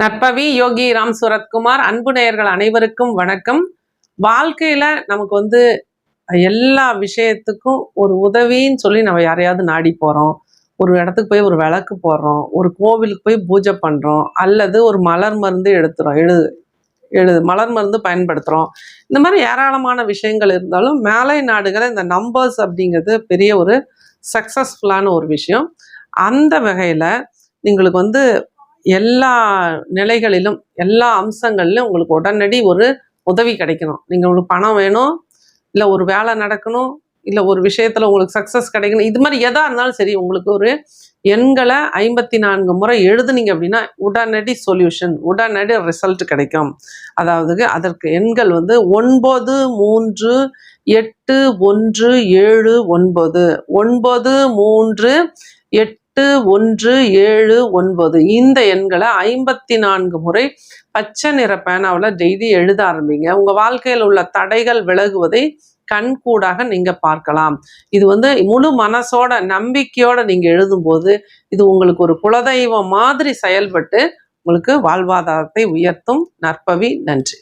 நற்பவி யோகி ராம் சுரத்குமார் அன்பு நேயர்கள் அனைவருக்கும் வணக்கம். வாழ்க்கையில நமக்கு வந்து எல்லா விஷயத்துக்கும் ஒரு உதவின்னு சொல்லி நம்ம யாரையாவது நாடி போறோம். ஒரு இடத்துக்கு போய் ஒரு விளக்கு போடுறோம் ஒரு கோவிலுக்கு போய் பூஜை பண்றோம் அல்லது ஒரு மலர் மருந்து எடுத்துறோம் எழுது எழுது மலர் மருந்து பயன்படுத்துகிறோம் இந்த மாதிரி ஏராளமான விஷயங்கள் இருந்தாலும் மேலை நாடுகளை இந்த நம்பர்ஸ் அப்படிங்கிறது பெரிய ஒரு சக்சஸ்ஃபுல்லான ஒரு விஷயம். அந்த வகையில் எங்களுக்கு வந்து எல்லா நிலைகளிலும் எல்லா அம்சங்கள்லையும் உங்களுக்கு உடனடி ஒரு உதவி கிடைக்கணும். நீங்கள் உங்களுக்கு பணம் வேணும் இல்லை ஒரு வேலை நடக்கணும் இல்லை ஒரு விஷயத்தில் உங்களுக்கு சக்ஸஸ் கிடைக்கணும் இது மாதிரி எதாக இருந்தாலும் சரி உங்களுக்கு ஒரு எண்களை ஐம்பத்தி நான்கு முறை எழுதுனீங்க அப்படின்னா உடனடி சொல்யூஷன் உடனடி ரிசல்ட் கிடைக்கும். அதாவது அதற்கு எண்கள் வந்து ஒன்பது மூன்று எட்டு ஒன்று ஏழு ஒன்பது. ஒன்பது மூன்று எட்டு ஒன்று ஏழு ஒன்பது. இந்த எண்களை ஐம்பத்தி நான்கு முறை பச்சை நிற பேனாவில் டெய்லி எழுத ஆரம்பிங்க. உங்கள் வாழ்க்கையில் உள்ள தடைகள் விலகுவதை கண்கூடாக நீங்க பார்க்கலாம். இது வந்து முழு மனசோட நம்பிக்கையோட நீங்க எழுதும்போது இது உங்களுக்கு ஒரு குலதெய்வம் மாதிரி செயல்பட்டு உங்களுக்கு வாழ்வாதாரத்தை உயர்த்தும் நற்பவி. நன்றி.